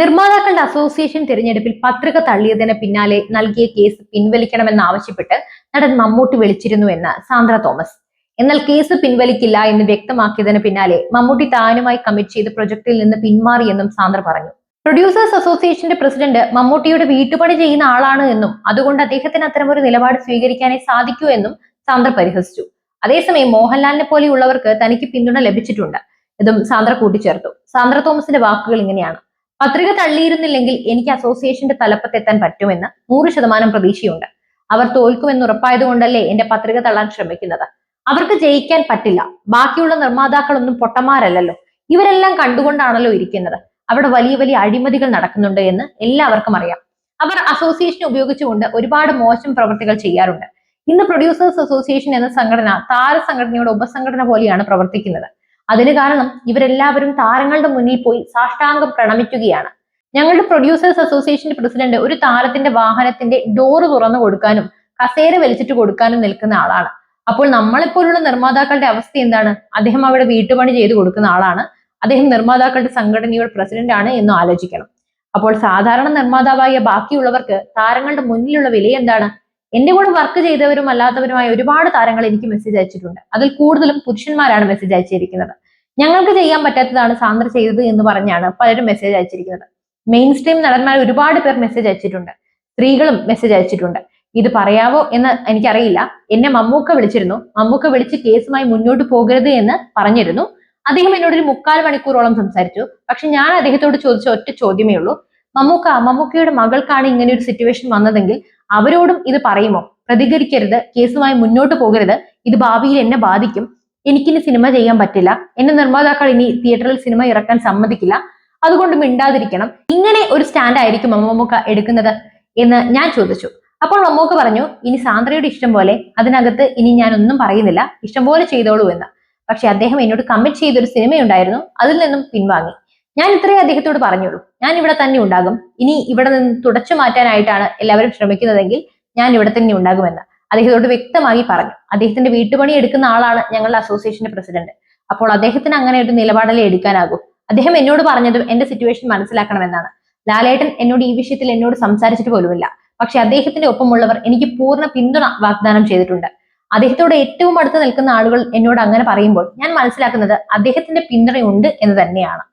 നിർമ്മാതാക്കളുടെ association തിരഞ്ഞെടുപ്പിൽ പത്രിക തള്ളിയതിന് പിന്നാലെ നൽകിയ കേസ് പിൻവലിക്കണമെന്നാവശ്യപ്പെട്ട് നടൻ മമ്മൂട്ടി വിളിച്ചിരുന്നു എന്ന് സാന്ദ്ര തോമസ്. എന്നാൽ കേസ് പിൻവലിക്കില്ല എന്ന് വ്യക്തമാക്കിയതിന് പിന്നാലെ മമ്മൂട്ടി താനുമായി കമ്മിറ്റ് ചെയ്ത പ്രൊജക്ടിൽ നിന്ന് പിന്മാറിയെന്നും സാന്ദ്ര പറഞ്ഞു. പ്രൊഡ്യൂസേഴ്സ് അസോസിയേഷന്റെ പ്രസിഡന്റ് മമ്മൂട്ടിയുടെ വീട്ടുപണി ചെയ്യുന്ന ആളാണ് എന്നും അതുകൊണ്ട് അദ്ദേഹത്തിന് അത്തരമൊരു നിലപാട് സ്വീകരിക്കാനേ സാധിക്കൂ എന്നും സാന്ദ്ര പരിഹസിച്ചു. അതേസമയം മോഹൻലാലിനെ പോലെയുള്ളവർക്ക് തനിക്ക് പിന്തുണ ലഭിച്ചിട്ടുണ്ട്. ഇതും സാന്ദ്ര കൂട്ടിച്ചേർത്തു. സാന്ദ്ര തോമസിന്റെ വാക്കുകൾ ഇങ്ങനെയാണ്. പത്രിക തള്ളിയിരുന്നില്ലെങ്കിൽ എനിക്ക് അസോസിയേഷന്റെ തലപ്പത്തെത്താൻ പറ്റുമെന്ന് നൂറ് ശതമാനം പ്രതീക്ഷയുണ്ട്. അവർ തോൽക്കുമെന്ന് ഉറപ്പായതുകൊണ്ടല്ലേ എന്റെ പത്രിക തള്ളാൻ ശ്രമിക്കുന്നത്? അവർക്ക് ജയിക്കാൻ പറ്റില്ല. ബാക്കിയുള്ള നിർമ്മാതാക്കളൊന്നും പൊട്ടന്മാരല്ലല്ലോ. ഇവരെല്ലാം കണ്ടുകൊണ്ടാണല്ലോ ഇരിക്കുന്നത്. അവിടെ വലിയ വലിയ അഴിമതികൾ നടക്കുന്നുണ്ട് എന്ന് എല്ലാവർക്കും അറിയാം. അവർ അസോസിയേഷൻ ഉപയോഗിച്ചുകൊണ്ട് ഒരുപാട് മോശം പ്രവർത്തികൾ ചെയ്യാറുണ്ട്. ഇന്ന് പ്രൊഡ്യൂസേഴ്സ് അസോസിയേഷൻ എന്ന സംഘടന താര സംഘടനയുടെ ഉപസംഘടന പോലെയാണ് പ്രവർത്തിക്കുന്നത്. അതിന് കാരണം ഇവരെല്ലാവരും താരങ്ങളുടെ മുന്നിൽ പോയി സാഷ്ടാംഗം പ്രണമിക്കുകയാണ്. ഞങ്ങളുടെ പ്രൊഡ്യൂസേഴ്സ് അസോസിയേഷന്റെ പ്രസിഡന്റ് ഒരു താരത്തിന്റെ വാഹനത്തിന്റെ ഡോറ് തുറന്നു കൊടുക്കാനും കസേര വലിച്ചിട്ട് കൊടുക്കാനും നിൽക്കുന്ന ആളാണ്. അപ്പോൾ നമ്മളെപ്പോലുള്ള നിർമ്മാതാക്കളുടെ അവസ്ഥ എന്താണ്? അദ്ദേഹം അവിടെ വീട്ടുപണി ചെയ്തു കൊടുക്കുന്ന ആളാണ്. അദ്ദേഹം നിർമ്മാതാക്കളുടെ സംഘടനയുടെ പ്രസിഡന്റ് ആണ് എന്ന് ആലോചിക്കണം. അപ്പോൾ സാധാരണ നിർമ്മാതാവായ ബാക്കിയുള്ളവർക്ക് താരങ്ങളുടെ മുന്നിലുള്ള വില എന്താണ് എന്റെ കൂടെ വർക്ക് ചെയ്തവരും അല്ലാത്തവരുമായ ഒരുപാട് താരങ്ങൾ എനിക്ക് മെസ്സേജ് അയച്ചിട്ടുണ്ട്. അതിൽ കൂടുതലും പുരുഷന്മാരാണ് മെസ്സേജ് അയച്ചിരിക്കുന്നത്. ഞങ്ങൾക്ക് ചെയ്യാൻ പറ്റാത്തതാണ് സാന്ദ്ര ചെയ്തത് എന്ന് പറഞ്ഞാണ് പലരും മെസ്സേജ് അയച്ചിരിക്കുന്നത്. മെയിൻ സ്ട്രീം നടന്മാർ ഒരുപാട് പേർ മെസ്സേജ് അയച്ചിട്ടുണ്ട്. സ്ത്രീകളും മെസ്സേജ് അയച്ചിട്ടുണ്ട്. ഇത് പറയാവോ എന്ന് എനിക്കറിയില്ല. എന്നെ മമ്മൂക്ക വിളിച്ചിരുന്നു. മമ്മൂക്ക വിളിച്ച് കേസുമായി മുന്നോട്ട് പോകരുത് എന്ന് പറഞ്ഞിരുന്നു. അദ്ദേഹം എന്നോട് ഒരു മുക്കാൽ മണിക്കൂറോളം സംസാരിച്ചു. പക്ഷെ ഞാൻ അദ്ദേഹത്തോട് ചോദിച്ച ഒറ്റ ചോദ്യമേ ഉള്ളൂ. മമ്മൂക്ക മമ്മൂക്കയുടെ മകൾക്കാണ് ഇങ്ങനെ ഒരു സിറ്റുവേഷൻ വന്നതെങ്കിൽ അവരോടും ഇത് പറയുമോ? പ്രതികരിക്കരുത് കേസുമായി മുന്നോട്ട് പോകരുത്. ഇത് ഭാവിയിൽ എന്നെ ബാധിക്കും. എനിക്കിനി സിനിമ ചെയ്യാൻ പറ്റില്ല. എന്നെ നിർമ്മാതാക്കൾ ഇനി തിയേറ്ററിൽ സിനിമ ഇറക്കാൻ സമ്മതിക്കില്ല. അതുകൊണ്ട് മിണ്ടാതിരിക്കണം. ഇങ്ങനെ ഒരു സ്റ്റാൻഡ് ആയിരിക്കും മമ്മൂക്ക എടുക്കുന്നത് എന്ന് ഞാൻ ചോദിച്ചു. അപ്പോൾ മമ്മൂക്ക പറഞ്ഞു ഇനി സാന്ദ്രയുടെ ഇഷ്ടം പോലെ അതിനകത്ത് ഇനി ഞാൻ ഒന്നും പറയുന്നില്ല. ഇഷ്ടം പോലെ ചെയ്തോളൂ എന്ന്. പക്ഷെ അദ്ദേഹം എന്നോട് കമ്മിറ്റ് ചെയ്തൊരു സിനിമയുണ്ടായിരുന്നു. അതിൽ നിന്നും പിൻവാങ്ങി. ഞാൻ ഇത്രയും അദ്ദേഹത്തോട് പറഞ്ഞോളൂ ഞാൻ ഇവിടെ തന്നെ ഉണ്ടാകും. ഇനി ഇവിടെ നിന്ന് തുടച്ചു മാറ്റാനായിട്ടാണ് എല്ലാവരും ശ്രമിക്കുന്നതെങ്കിൽ ഞാൻ ഇവിടെ തന്നെ ഉണ്ടാകുമെന്ന് അദ്ദേഹത്തോട് വ്യക്തമായി പറഞ്ഞു. അദ്ദേഹത്തിന്റെ വീട്ടുപണി എടുക്കുന്ന ആളാണ് ഞങ്ങളുടെ അസോസിയേഷന്റെ പ്രസിഡന്റ് അപ്പോൾ അദ്ദേഹത്തിന് അങ്ങനെ ഒരു നിലപാടലേ എടുക്കാനാകൂ? അദ്ദേഹം എന്നോട് പറഞ്ഞതും എന്റെ സിറ്റുവേഷൻ മനസ്സിലാക്കണമെന്നാണ്. ലാലേട്ടൻ എന്നോട് ഈ വിഷയത്തിൽ എന്നോട് സംസാരിച്ചിട്ട് പോലുമില്ല. പക്ഷെ അദ്ദേഹത്തിന്റെ ഒപ്പമുള്ളവർ എനിക്ക് പൂർണ പിന്തുണ വാഗ്ദാനം ചെയ്തിട്ടുണ്ട്. അദ്ദേഹത്തോട് ഏറ്റവും അടുത്ത് നിൽക്കുന്ന ആളുകൾ എന്നോട് അങ്ങനെ പറയുമ്പോൾ ഞാൻ മനസ്സിലാക്കുന്നത് അദ്ദേഹത്തിന്റെ പിന്തുണയുണ്ട് എന്ന് തന്നെയാണ്.